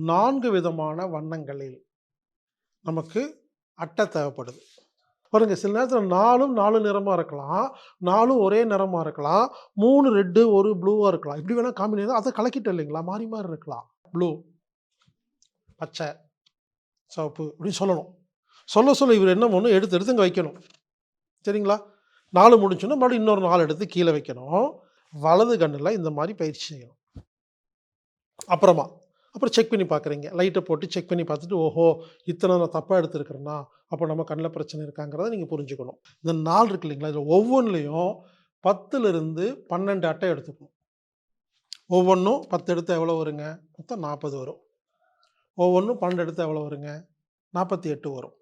நான்கு விதமான வண்ணங்களில் நமக்கு அட்டை தேவைப்படுது. பாருங்கள் சில நேரத்தில் நாலும் நாலு நிறமாக இருக்கலாம் நாலும் ஒரே நிறமாக இருக்கலாம் மூணு ரெட்டு ஒரு ப்ளூவாக இருக்கலாம். இப்படி வேணால் காம்பினேஷன் அதை கலக்கிட்டு இல்லைங்களா? மாறி மாறி இருக்கலாம். ப்ளூ பச்சை சிவப்பு அப்படின்னு சொல்லணும். சொல்ல சொல்ல இவர் என்ன பண்ணணும்? எடுத்து எடுத்து இங்கே வைக்கணும். சரிங்களா? நாலு முடிச்சோன்னா மறுபடியும் இன்னொரு நாலு எடுத்து கீழே வைக்கணும். வலது கண்ணில் இந்த மாதிரி பயிற்சி செய்யணும். அப்புறமா அப்புறம் செக் பண்ணி பார்க்குறீங்க. லைட்டை போட்டு செக் பண்ணி பார்த்துட்டு ஓஹோ இத்தனை நான் தப்பாக எடுத்துருக்குறேன்னா அப்போ நம்ம கண்ணில் பிரச்சனை இருக்காங்கிறத நீங்கள் புரிஞ்சுக்கணும். இந்த நாள் இருக்கு இல்லைங்களா? இதில் ஒவ்வொன்றுலையும் பத்துலேருந்து பன்னெண்டு அட்டை எடுத்துக்கணும். ஒவ்வொன்றும் பத்து எடுத்து எவ்வளோ வருங்க? மொத்தம் நாற்பது வரும். ஒவ்வொன்றும் பன்னெண்டு எடுத்து எவ்வளோ வருங்க? நாற்பத்தி எட்டு வரும்.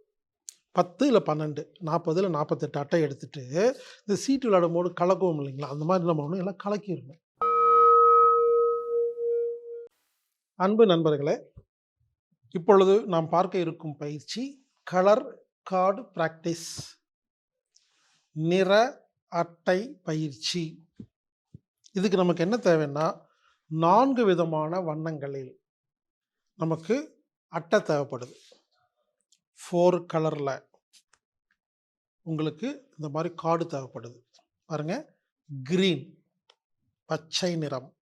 பத்து இல்லை பன்னெண்டு நாற்பது இல்லை நாற்பத்தெட்டு அட்டை எடுத்துகிட்டு இந்த சீட்டு விளையாடும் போது கலக்குவோம் இல்லைங்களா? அந்த மாதிரி நம்ம பண்ணணும் எல்லாம் கலக்கிடணும். அன்பு நண்பர்களே இப்பொழுது நாம் பார்க்க இருக்கும் பயிற்சி கலர் கார்டு பிராக்டிஸ் நிற அட்டை பயிற்சி. இதுக்கு நமக்கு என்ன தேவைன்னா நான்கு விதமான வண்ணங்களில் நமக்கு அட்டை தேவைப்படுது. ஃபோர் கலரில் உங்களுக்கு இந்த மாதிரி கார்டு தேவைப்படுது. பாருங்கள் கிரீன் பச்சை நிறம்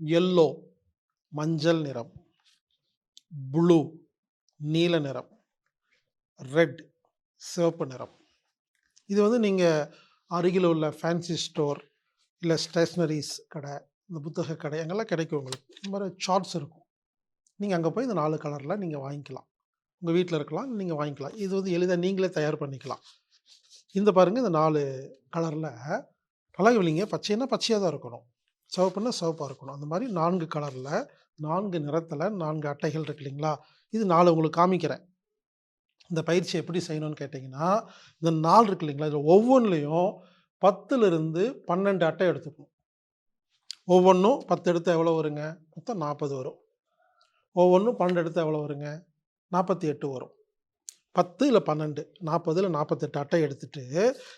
எல்லோ மஞ்சள் நிறம். ப்ளூ நீல நிறம். ரெட் சிவப்பு நிறம். இது வந்து நீங்கள் அருகில் உள்ள ஃபேன்சி ஸ்டோர் இல்லை ஸ்டேஷ்னரிஸ் கடை இந்த புத்தக கடை அங்கெல்லாம் கிடைக்கும் உங்களுக்கு. இந்த மாதிரி சார்ட்ஸ் இருக்கும். நீங்கள் அங்கே போய் இந்த நாலு கலரில் நீங்கள் வாங்கிக்கலாம். உங்கள் வீட்டில் இருக்கலாம் நீங்கள் வாங்கிக்கலாம். இது வந்து எளிதாக நீங்களே தயார் பண்ணிக்கலாம். இந்த பாருங்கள் இந்த நாலு கலரில் நல்லா இல்லைங்க பச்சைன்னா பச்சையாக தான் இருக்கணும். சிவப்புன்னா சிவப்பாக இருக்கணும். அந்த மாதிரி நான்கு கலரில் நான்கு நிறத்தில் நான்கு அட்டைகள் இருக்கு இல்லைங்களா? இது நாலு உங்களுக்கு காமிக்கிறேன். இந்த பயிற்சி எப்படி செய்யணும்னு கேட்டிங்கன்னா இந்த நாள் இருக்கு இல்லைங்களா? இதில் ஒவ்வொன்றுலையும் பத்துலேருந்து பன்னெண்டு அட்டை எடுத்துக்கணும். ஒவ்வொன்றும் பத்து எடுத்து எவ்வளோ வருங்க? மொத்தம் நாற்பது வரும். ஒவ்வொன்றும் பன்னெண்டு எடுத்து எவ்வளோ வருங்க? நாற்பத்தி எட்டு வரும். பத்து இல்லை பன்னெண்டு நாற்பது இல்லை நாற்பத்தெட்டு அட்டை எடுத்துட்டு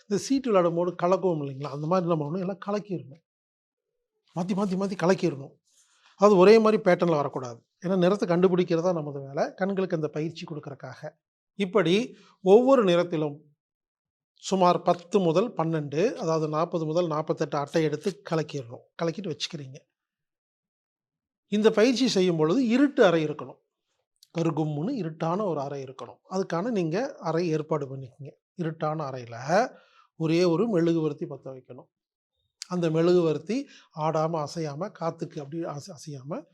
இந்த சீட்டு விளையாடும் போது கலக்குவோம் இல்லைங்களா? அந்த மாதிரி நம்ம பண்ணணும் எல்லாம் கலக்கிடணும். மாற்றி மாற்றி மாற்றி கலக்கிடணும். அது ஒரே மாதிரி பேட்டர்னில் வரக்கூடாது. ஏன்னா நிறத்தை கண்டுபிடிக்கிறதா நமது வேலை. கண்களுக்கு அந்த பயிற்சி கொடுக்குறக்காக இப்படி ஒவ்வொரு நிறத்திலும் சுமார் பத்து முதல் பன்னெண்டு அதாவது நாற்பது முதல் நாற்பத்தெட்டு அட்டை எடுத்து கலக்கிடணும். கலக்கிட்டு வச்சுக்கிறீங்க. இந்த பயிற்சி செய்யும் பொழுது இருட்டு அறை இருக்கணும். கருகும்னு இருட்டான ஒரு அறை இருக்கணும். அதுக்கான நீங்கள் அறை ஏற்பாடு பண்ணிக்கோங்க. இருட்டான அறையில் ஒரே ஒரு மெழுகுவர்த்தி பற்ற வைக்கணும். அந்த மெழுகுவர்த்தி ஆடாமல் அசையாமல் காற்றுக்கு அப்படி அசை அசையாமல்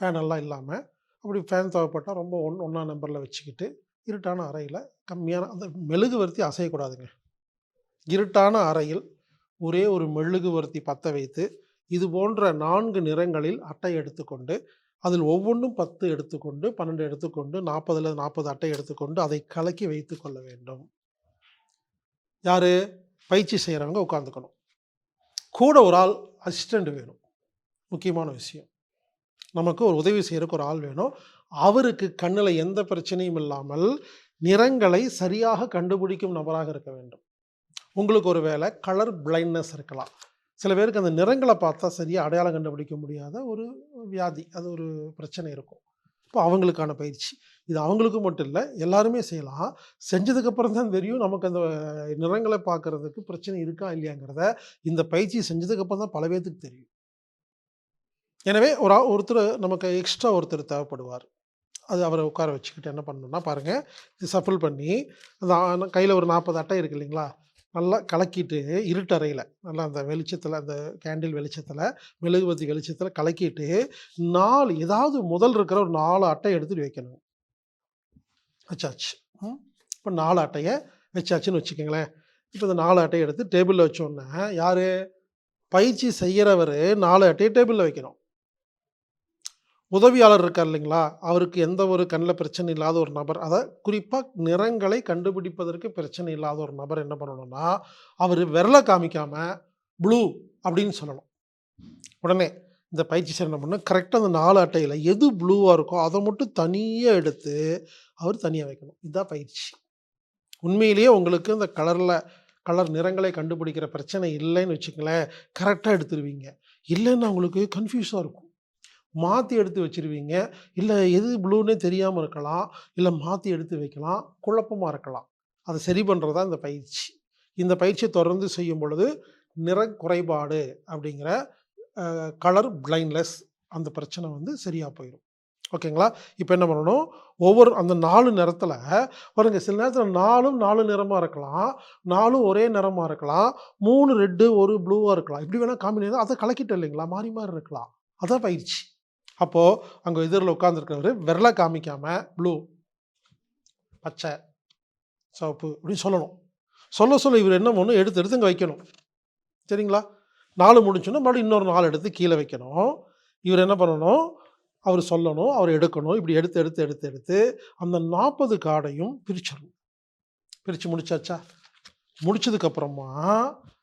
ஃபேனெல்லாம் இல்லாமல் அப்படி ஃபேன் தேவைப்பட்டால் ரொம்ப ஒன் ஒன்றா நம்பரில் வச்சுக்கிட்டு இருட்டான அறையில் கம்மியான அந்த மெழுகுவர்த்தி அசையக்கூடாதுங்க. இருட்டான அறையில் ஒரே ஒரு மெழுகுவர்த்தி பற்ற வைத்து இது போன்ற நான்கு நிறங்களில் அட்டை எடுத்துக்கொண்டு அதில் ஒவ்வொன்றும் பத்து எடுத்துக்கொண்டு பன்னெண்டு எடுத்துக்கொண்டு நாற்பதுல நாற்பது அட்டை எடுத்துக்கொண்டு அதை கலக்கி வைத்து கொள்ள வேண்டும். யார்? பயிற்சி செய்கிறவங்க உட்காந்துக்கணும் கூட ஒரு ஆள் அசிஸ்டண்ட் வேணும். முக்கியமான விஷயம். நமக்கு ஒரு உதவி செய்கிறதுக்கு ஒரு ஆள் வேணும். அவருக்கு கண்ணில் எந்த பிரச்சனையும் இல்லாமல் நிறங்களை சரியாக கண்டுபிடிக்கும் நபராக இருக்க வேண்டும். உங்களுக்கு ஒரு வேளை கலர் பிளைண்ட்னஸ் இருக்கலாம். சில பேருக்கு அந்த நிறங்களை பார்த்தா சரியாக அடையாளம் கண்டுபிடிக்க முடியாத ஒரு வியாதி அது ஒரு பிரச்சனை இருக்கும். இப்போ அவங்களுக்கான பயிற்சி. இது அவங்களுக்கு மட்டும் இல்லை எல்லாருமே செய்யலாம். செஞ்சதுக்கப்புறம் தான் தெரியும் நமக்கு அந்த நிறங்களை பார்க்கறதுக்கு பிரச்சனை இருக்கா இல்லையாங்கிறத. இந்த பயிற்சி செஞ்சதுக்கப்புறம் தான் பல பேர்த்துக்கு தெரியும். எனவே ஒரு ஒருத்தர் நமக்கு எக்ஸ்ட்ரா ஒருத்தர் தேவைப்படுவார். அது அவரை உட்கார வச்சுக்கிட்டு என்ன பண்ணணும்னா பாருங்கள் இது சஃபில் பண்ணி அந்த கையில் ஒரு நாற்பது அட்டை இருக்கு இல்லைங்களா? நல்லா கலக்கிட்டு இருட்டறையில் நல்லா அந்த வெளிச்சத்தில் அந்த கேண்டில் வெளிச்சத்தில் மெழுகுபத்தி வெளிச்சத்தில் கலக்கிட்டு நாலு ஏதாவது முதல் இருக்கிற ஒரு நாலு அட்டை எடுத்துகிட்டு வைக்கணும். வச்சாச்சு. ம்? இப்போ நாலு அட்டையை வச்சாச்சுன்னு வச்சுக்கோங்களேன். இப்போ இந்த நாலு அட்டையை எடுத்து டேபிளில் வச்சோன்னே யார்? பயிற்சி செய்கிறவர் நாலு அட்டையை டேபிளில் வைக்கணும். உதவியாளர் இருக்கார் இல்லைங்களா? அவருக்கு எந்த ஒரு கண்ணில் பிரச்சனை இல்லாத ஒரு நபர் அதை குறிப்பாக நிறங்களை கண்டுபிடிப்பதற்கு பிரச்சனை இல்லாத ஒரு நபர் என்ன பண்ணணும்னா அவர் விரலை காமிக்காமல் ப்ளூ அப்படின்னு சொல்லணும். உடனே இந்த பயிற்சி சார் என்ன பண்ண கரெக்டாக அந்த நாலு அட்டையில் எது ப்ளூவாக இருக்கோ அதை மட்டும் தனியாக எடுத்து அவர் தனியாக வைக்கணும். இதுதான் பயிற்சி. உண்மையிலேயே உங்களுக்கு இந்த கலரில் கலர் நிறங்களை கண்டுபிடிக்கிற பிரச்சனை இல்லைன்னு வச்சுங்களேன் கரெக்டாக எடுத்துருவீங்க. இல்லைன்னா உங்களுக்கு கன்ஃபியூஸாக இருக்கும். மாற்றி எடுத்து வச்சிருவீங்க. இல்லை எது ப்ளூன்னே தெரியாமல் இருக்கலாம். இல்லை மாற்றி எடுத்து வைக்கலாம். குழப்பமாக இருக்கலாம். அதை சரி பண்ணுறது தான் இந்த பயிற்சி. இந்த பயிற்சியை தொடர்ந்து செய்யும் பொழுது நிற குறைபாடு அப்படிங்கிற கலர் பிளைண்ட்லெஸ் அந்த பிரச்சனை வந்து சரியாக போயிடும் ஓகேங்களா? இப்போ என்ன பண்ணணும்? ஒவ்வொரு அந்த நாலு நிறத்தில் பாருங்க சில நேரத்தில் நாலும் நாலு நிறமாக இருக்கலாம் நாலும் ஒரே நிறமாக இருக்கலாம் மூணு ரெட்டு ஒரு ப்ளூவாக இருக்கலாம். இப்படி வேணால் காம்பினேஷன் அதை கலக்கிட்டு இல்லைங்களா? மாறி மாறி இருக்கலாம். அதான் பயிற்சி. அப்போது அங்கே எதிரில் உட்காந்துருக்கிறவர் விரலை காமிக்காமல் ப்ளூ பச்சை சிவப்பு இப்படி சொல்லணும். சொல்ல சொல்ல இவர் என்ன பண்ணணும்? எடுத்து எடுத்து இங்கே வைக்கணும். சரிங்களா? நாலு முடிஞ்சோன்னா மறுபடியும் இன்னொரு நாலு எடுத்து கீழே வைக்கணும். இவர் என்ன பண்ணணும்? அவர் சொல்லணும் அவர் எடுக்கணும். இப்படி எடுத்து எடுத்து எடுத்து எடுத்து அந்த நாற்பது கார்டையும் பிரிச்சிடணும். பிரித்து முடிச்சாச்சா? முடிச்சதுக்கப்புறமா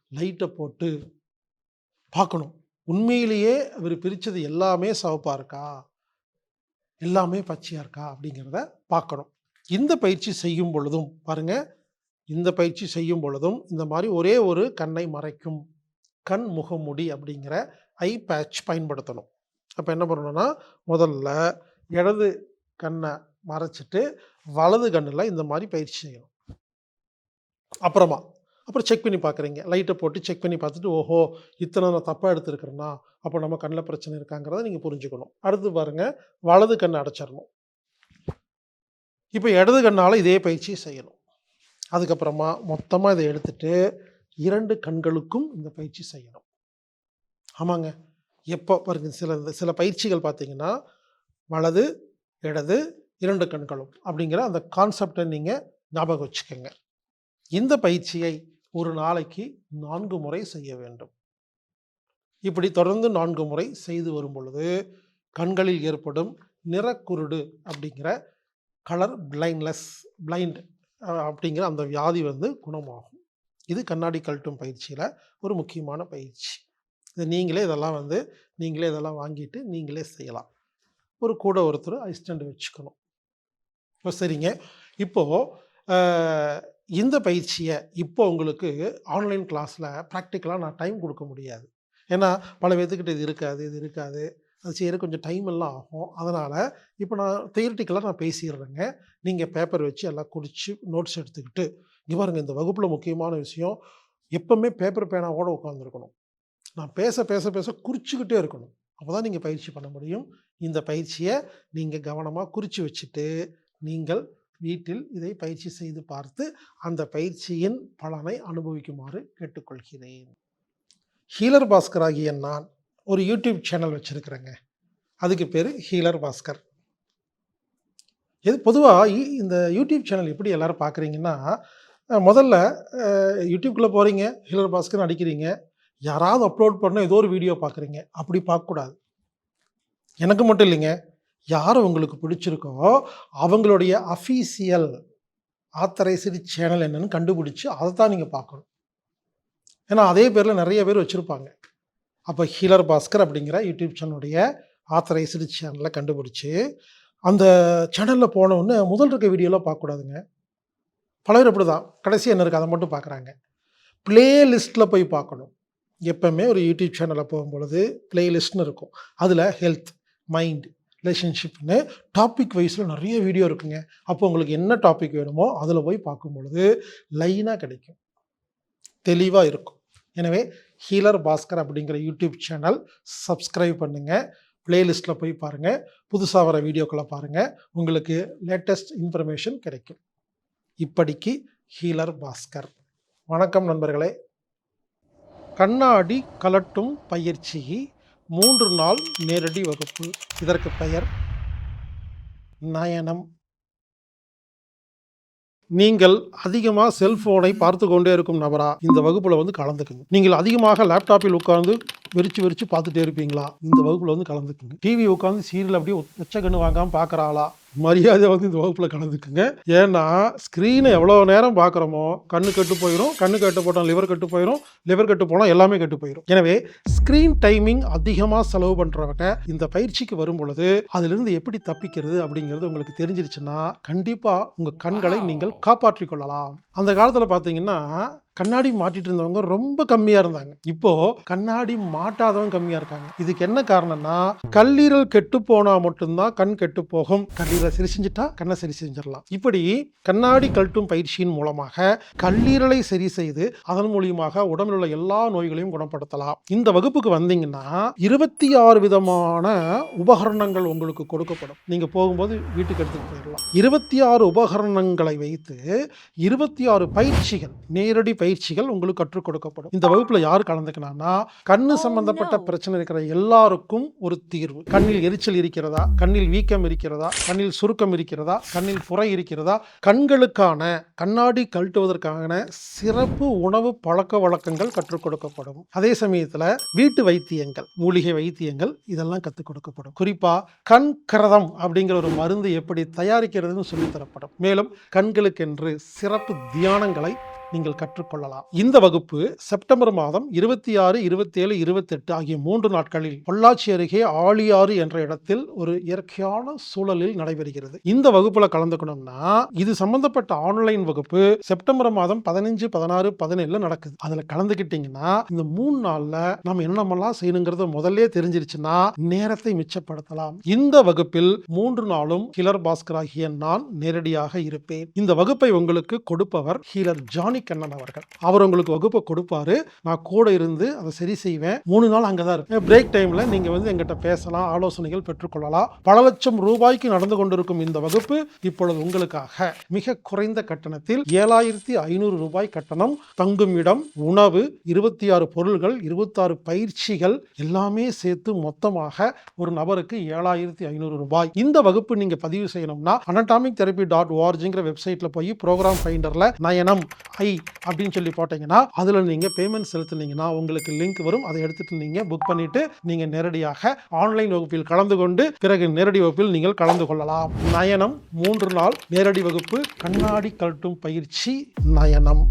லைட்டை போட்டு பார்க்கணும். உண்மையிலேயே அவர் பிரித்தது எல்லாமே சவப்பாக இருக்கா? எல்லாமே பச்சையாக இருக்கா? அப்படிங்கிறத பார்க்கணும். இந்த பயிற்சி செய்யும் பொழுதும் பாருங்கள் இந்த பயிற்சி செய்யும் பொழுதும் இந்த மாதிரி ஒரே ஒரு கண்ணை மறைக்கும் கண் முகமுடி அப்படிங்கிற ஐ பேட்ச் பயன்படுத்தணும். அப்போ என்ன பண்ணணும்னா முதல்ல இடது கண்ணை மறைச்சிட்டு வலது கண்ணில் இந்த மாதிரி பயிற்சி செய்யணும். அப்புறமா அப்புறம் செக் பண்ணி பார்க்குறீங்க. லைட்டை போட்டு செக் பண்ணி பார்த்துட்டு ஓஹோ இத்தனை நான் தப்பாக எடுத்துருக்குறேன்னா அப்போ நம்ம கண்ணில் பிரச்சனை இருக்காங்கிறத நீங்கள் புரிஞ்சுக்கணும். அடுத்து பாருங்கள் வலது கண்ணை அடைச்சிடணும். இப்போ இடது கண்ணால் இதே பயிற்சி செய்யணும். அதுக்கப்புறமா மொத்தமாக இதை எடுத்துட்டு இரண்டு கண்களுக்கும் இந்த பயிற்சி செய்யணும். ஆமாங்க. எப்போ பாருங்க சில சில பயிற்சிகள் பார்த்தீங்கன்னா வலது இடது இரண்டு கண்களும் அப்படிங்கிற அந்த கான்செப்டை நீங்கள் ஞாபகம் வச்சுக்கோங்க. இந்த பயிற்சியை ஒரு நாளைக்கு நான்கு முறை செய்ய வேண்டும். இப்படி தொடர்ந்து நான்கு முறை செய்து வரும் பொழுது கண்களில் ஏற்படும் நிறக்குருடு அப்படிங்கிற கலர் பிளைண்ட்லெஸ் பிளைண்ட் அப்படிங்கிற அந்த வியாதி வந்து குணமாகும். இது கண்ணாடி கழட்டும் பயிற்சியில் ஒரு முக்கியமான பயிற்சி. இது நீங்களே இதெல்லாம் வந்து நீங்களே இதெல்லாம் வாங்கிட்டு நீங்களே செய்யலாம். ஒரு கூட ஒருத்தர் அசிஸ்டண்ட் வச்சுக்கணும். இப்போ சரிங்க. இப்போது இந்த பயிற்சியை இப்போ உங்களுக்கு ஆன்லைன் கிளாஸில் ப்ராக்டிக்கலாக நான் டைம் கொடுக்க முடியாது. ஏன்னா பல பேர்த்துக்கிட்ட இது இருக்காது இது இருக்காது. அது செய்கிற கொஞ்சம் டைம் எல்லாம் ஆகும். அதனால் இப்போ நான் தியரிட்டிக்கலாக நான் பேசிடுறேங்க. நீங்கள் பேப்பர் வச்சு எல்லாம் குடித்து நோட்ஸ் எடுத்துக்கிட்டு இங்கே இந்த வகுப்பில் முக்கியமான விஷயம் எப்போவுமே பேப்பர் பேனாவோடு உட்காந்துருக்கணும் நான் பேச பேச பேச குறிச்சிக்கிட்டே இருக்கணும். அப்போ தான் நீங்கள் பயிற்சி பண்ண முடியும். இந்த பயிற்சியை நீங்கள் கவனமாக குறித்து வச்சுட்டு நீங்கள் வீட்டில் இதை பயிற்சி செய்து பார்த்து அந்த பயிற்சியின் பலனை அனுபவிக்குமாறு கேட்டுக்கொள்கிறேன். ஹீலர் பாஸ்கர் ஆகிய நான் ஒரு யூடியூப் சேனல் வச்சுருக்கிறேங்க. அதுக்கு பேர் ஹீலர் பாஸ்கர். இது பொதுவாக இந்த யூடியூப் சேனல் எப்படி எல்லோரும் பார்க்குறீங்கன்னா முதல்ல யூடியூப்குள்ளே போகிறீங்க ஹீலர் பாஸ்கர்னு அடிக்கிறீங்க. யாராவது அப்லோட் பண்ண ஏதோ ஒரு வீடியோ பார்க்குறீங்க அப்படி பார்க்கக்கூடாது எனக்கு மட்டும் இல்லைங்க. யார் உங்களுக்கு பிடிச்சிருக்கோ அவங்களுடைய அஃபீஷியல் ஆத்தரைஸ்டு சேனல் என்னன்னு கண்டுபிடிச்சி அதை தான் நீங்கள் பார்க்கணும் ஏன்னா அதே பேரில் நிறைய பேர் வச்சுருப்பாங்க. அப்போ ஹீலர் பாஸ்கர் அப்படிங்கிற யூடியூப் சேனலுடைய ஆத்தரைஸ்டு சேனலை கண்டுபிடிச்சி அந்த சேனலில் போன முதல் இருக்க வீடியோலாம் பார்க்கக்கூடாதுங்க பல பேர் தான் கடைசி என்ன இருக்குது அதை மட்டும் பார்க்குறாங்க. லிஸ்ட்டில் போய் பார்க்கணும். எப்பவுமே ஒரு யூடியூப் சேனலில் போகும்பொழுது பிளேலிஸ்ட்னு இருக்கும். அதில் ஹெல்த் மைண்ட் ரிலேஷன்ஷிப்னு டாபிக் வைஸில் நிறைய வீடியோ இருக்குங்க. அப்போ உங்களுக்கு என்ன டாபிக் வேணுமோ அதில் போய் பார்க்கும் பொழுது லைனாக கிடைக்கும். தெளிவாக இருக்கும். எனவே ஹீலர் பாஸ்கர் அப்படிங்கிற யூடியூப் சேனல் சப்ஸ்கிரைப் பண்ணுங்கள் பிளேலிஸ்ட்டில் போய் பாருங்கள் புதுசாக வர வீடியோக்களை பாருங்கள் உங்களுக்கு லேட்டஸ்ட் இன்ஃபர்மேஷன் கிடைக்கும். இப்படிக்கு ஹீலர் பாஸ்கர். வணக்கம் நண்பர்களே. கண்ணாடி கலட்டும் பயிற்சி மூன்று நாள் நேரடி வகுப்பு. இதற்கு பெயர் நயனம். நீங்கள் அதிகமாக செல்ஃபோனை பார்த்து கொண்டே இருக்கும் நபரா? இந்த வகுப்பில் வந்து கலந்துக்குங்க. நீங்கள் அதிகமாக லேப்டாப்பில் உட்கார்ந்து வெறிச்சு வெறிச்சு பார்த்துட்டே இருப்பீங்களா? இந்த வகுப்பில் வந்து கலந்துக்குங்க. டிவி உட்காந்து சீரியல் அப்படியே உச்ச கண்ணு வாங்காமல் பார்க்குறாளா மரியாதை வந்து இந்த வகுப்பில் கலந்துக்குங்க. ஏன்னா ஸ்க்ரீனை எவ்வளோ நேரம் பார்க்குறோமோ கண்ணு கெட்டு போயிடும் கண்ணு கெட்டு போட்டால் லிவர் கெட்டு போயிடும் லிவர் கெட்டு போனால் எல்லாமே கெட்டு போயிடும் எனவே ஸ்க்ரீன் டைமிங் அதிகமாக செலவு பண்ணுறவங்க இந்த பயிற்சிக்கு வரும் பொழுது அதிலிருந்து எப்படி தப்பிக்கிறது அப்படிங்கிறது உங்களுக்கு தெரிஞ்சிருச்சுன்னா கண்டிப்பாக உங்கள் கண்களை நீங்கள் காப்பாற்றிக் கொள்ளலாம். அந்த காலத்தில் பார்த்தீங்கன்னா கண்ணாடி மாட்டிட்டு இருந்தவங்க ரொம்ப கம்மியாக இருந்தாங்க. இப்போ கண்ணாடி மாட்டாதவங்க கம்மியாக இருக்காங்க. இதுக்கு என்ன காரணம்னா கல்லீரல் கெட்டு போனா மட்டும்தான் கண் கெட்டு போகும். கல்லீரலை சரி செஞ்சுட்டா கண்ணை சரி செஞ்சிடலாம். இப்படி கண்ணாடி கழட்டும் பயிற்சியின் மூலமாக கல்லீரலை சரி செய்து அதன் மூலியமாக உடம்பில் உள்ள எல்லா நோய்களையும் குணப்படுத்தலாம். இந்த வகுப்புக்கு வந்தீங்கன்னா இருபத்தி ஆறு விதமான உபகரணங்கள் உங்களுக்கு கொடுக்கப்படும். நீங்க போகும்போது வீட்டுக்கு எடுத்துட்டு போயிடலாம். இருபத்தி ஆறு உபகரணங்களை வைத்து இருபத்தி ஆறு பயிற்சிகள் நேரடி பயிற்சிகள் உங்களுக்கு கற்றுக் கொடுக்கப்படும். இந்த வகுப்புல யார் கலந்துக்கலாம்னா கண்ணு சம்பந்தப்பட்ட பிரச்சனை இருக்கிற எல்லாருக்கும் ஒரு தீர்வு. கண்ணில் எரிச்சல் இருக்கிறதா? கண்ணில் வீக்கம் இருக்கிறதா? கண்ணில் சுருக்கம் இருக்கிறதா? கண்ணில் புறை இருக்கிறதா? கண்களுக்கான கண்ணாடி கழட்டுவதற்கான சிறப்பு உணவு பழக்க வழக்கங்கள் கற்றுக் கொடுக்கப்படும். அதே சமயத்துல வீட்டு வைத்தியங்கள் மூலிகை வைத்தியங்கள் இதெல்லாம் கற்றுக் கொடுக்கப்படும். குறிப்பா கண் கிரதம் அப்படிங்கிற ஒரு மருந்து எப்படி தயாரிக்கிறதுன்னு சொல்லித் தரப்படும். மேலும் கண்களுக்கென்று சிறப்பு தியானங்களை நீங்கள் கற்றுக்கொள்ளலாம். இந்த வகுப்பு செப்டம்பர் மாதம் இருபத்தி ஆறு இருபத்தேழு இருபத்தெட்டு ஆகிய மூன்று நாட்களில் பொள்ளாச்சி அருகே ஆழியாறு என்ற இடத்தில் ஒரு இயற்கையான சூழலில் நடைபெறுகிறது. இந்த வகுப்புல கலந்துக்கணும்னா இது சம்பந்தப்பட்ட ஆன்லைன் வகுப்பு செப்டம்பர் மாதம் பதினஞ்சு பதினாறு பதினேழுல நடக்குது. அதுல கலந்துக்கிட்டீங்கன்னா இந்த மூணு நாள்ல நம்ம என்னென்னலாம் செய்யணுங்கிறத முதல்ல தெரிஞ்சிருச்சுன்னா நேரத்தை மிச்சப்படுத்தலாம். இந்த வகுப்பில் மூன்று நாளும் ஹீலர் பாஸ்கர் ஆகிய நான் நேரடியாக இருப்பேன். இந்த வகுப்பை உங்களுக்கு கொடுப்பவர் ஹீலர் ஜானி கண்ணன் அவர்கள். அவர் உங்களுக்கு வகுப்பை கொடுப்பாரு. நான் கூட இருந்து அதை சரி செய்வேன். மூணு நாள் அங்கே தான் இருப்பேன் பிரேக் டைமில் நீங்கள் வந்து எங்கிட்ட பேசலாம் ஆலோசனைகள் பெற்றுக்கொள்ளலாம். பல லட்சம் ரூபாய்க்கு நடந்து கொண்டிருக்கும் இந்த வகுப்பு இப்பொழுது உங்களுக்காக. மிக குறைந்த கட்டணத்தில் ஏழாயிரத்தி ஐநூறு ரூபாய் கட்டணம் தங்கும் இடம் உணவு இருபத்தி ஆறு பொருள்கள் இருபத்தாறு பயிற்சிகள் எல்லாமே சேர்த்து மொத்தமாக ஒரு நபருக்கு ஏழாயிரத்தி ஐநூறு ரூபாய். இந்த வகுப்பு நீங்க பதிவு செய்யணும்னா அனடாமிக் தெரப்பி டாட் ஓஆர்ஜிங்கிற வெப்சைட்ல போய் ப்ரோக்ராம் ஃபைண்டர்ல நயனம் ஐ அப்படின்னு சொல்லி போட்டீங்கன்னா அதில் நீங்கள் பேமெண்ட் செலுத்துனீங்கன்னா உங்களுக்கு லிங்க் வரும். அதை எடுத்துட்டு நீங்கள் புக் பண்ணிட்டு நீங்கள் நேரடியாக ஆன்லைன் வகுப்பில் கலந்து கொண்டு பிறகு நேரடி வகுப்பில் நீங்கள் கலந்து கொள்ளலாம். நயனம் மூன்று நாள் நேரடி வகுப்பு கண்ணாடி கழட்டும் பயிற்சி நயனம்.